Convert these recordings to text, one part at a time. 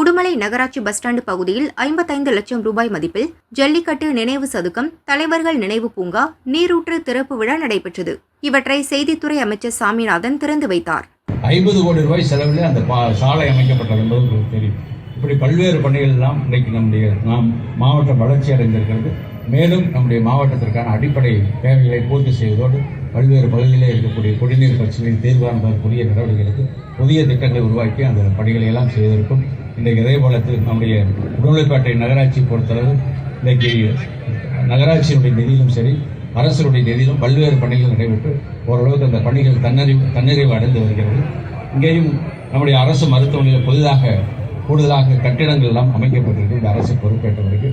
உடுமலை நகராட்சி bus stand பகுதியில் ஐம்பத்தைந்து லட்சம் ரூபாய் மதிப்பில் ஜல்லிக்கட்டு நினைவு சதுக்கம் தலைவர்கள் நினைவு பூங்கா நீரூற்று திறப்பு விழா நடைபெற்றது. இவற்றை செய்தித்துறை அமைச்சர் சாமிநாதன் திறந்து வைத்தார். ஐம்பது கோடி ரூபாய் செலவில் அந்த சாலை அமைக்கப்பட்டது என்பது உங்களுக்கு தெரியும். இப்படி பல்வேறு பணிகள் எல்லாம் இன்றைக்கு நம்முடைய நாம் மாவட்டம் வளர்ச்சி அடைந்திருக்கிறது. மேலும் நம்முடைய மாவட்டத்திற்கான அடிப்படை தேவைகளை பூர்த்தி செய்வதோடு பல்வேறு பகுதிகளில் இருக்கக்கூடிய குடிநீர் பிரச்சனையை தீர்வானதற்குரிய நடவடிக்கைகளுக்கு புதிய திட்டங்களை உருவாக்கி அந்த பணிகளை எல்லாம் செய்வதற்கும் இன்றைக்கு இதே போல நம்முடைய உடுமலைப்பேட்டை நகராட்சி பொறுத்தளவு இன்றைக்கு நகராட்சியினுடைய நிதியிலும் சரி அரசுடைய நிதியிலும் பல்வேறு பணிகள் நடைபெற்று ஓரளவுக்கு அந்த பணிகள் தன்னறிவு தன்னிறைவு அடைந்து வருகிறது. இங்கேயும் நம்முடைய அரசு மருத்துவமனையில் புதிதாக கூடுதலாக கட்டிடங்கள் எல்லாம் அமைக்கப்பட்டிருக்கு. இந்த அரசு பொறுப்பேற்ற பிறகு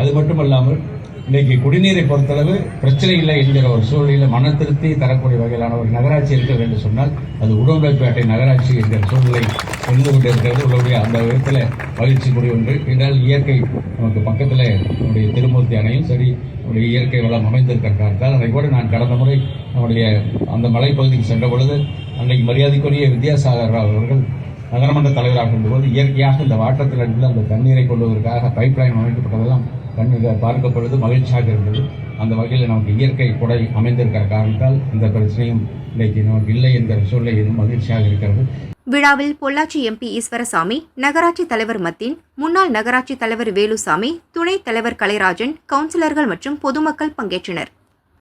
அது மட்டுமல்லாமல் இன்னைக்கு குடிநீரை பொறுத்தளவு பிரச்சனை இல்லை என்கிற ஒரு சூழ்நிலையில் மன திருப்தி தரக்கூடிய வகையிலான ஒரு நகராட்சி இருக்க வேண்டும் சொன்னால் அது உடம்புப்பேட்டை நகராட்சி என்கிற சூழ்நிலை இருந்து கொண்டிருக்கிறது. உள்ளபடியே அந்த விதத்தில் மகிழ்ச்சி கூடிய ஒன்று என்றால் இயற்கை நமக்கு பக்கத்தில் நம்முடைய திருமூர்த்தி அணையும் சரி நம்முடைய இயற்கை வளம் அமைந்திருக்கிற காரணத்தால் அதை கூட நான் கடந்த முறை நம்முடைய அந்த மலைப்பகுதிக்கு சென்ற பொழுது அன்றைக்கு மரியாதைக்குரிய வித்யாசாகர் ராவ் அவர்கள் நகரமன்ற தலைவராக இருந்தபோது இயற்கையாக இந்த வாட்டத்தில் இருந்து அந்த தண்ணீரை கொள்வதற்காக பைப் லைன் அமைக்கப்பட்டதெல்லாம் கண்ணில் பார்க்கப்பொழுது மகிழ்ச்சியாக இருந்தது. அந்த வகையில் நமக்கு இயற்கை கொடை அமைந்திருக்கிற காரணத்தால் இந்த பிரச்சனையும் இன்றைக்கு நமக்கு இல்லை என்ற சூழ்நிலை இன்னும் மகிழ்ச்சியாக இருக்கிறது. விழாவில் பொள்ளாச்சி எம்பி ஈஸ்வரசாமி நகராட்சி தலைவர் மத்தின் முன்னாள் நகராட்சி தலைவர் வேலுசாமி துணைத் தலைவர் கலைராஜன் கவுன்சிலர்கள் மற்றும் பொதுமக்கள் பங்கேற்றனர்.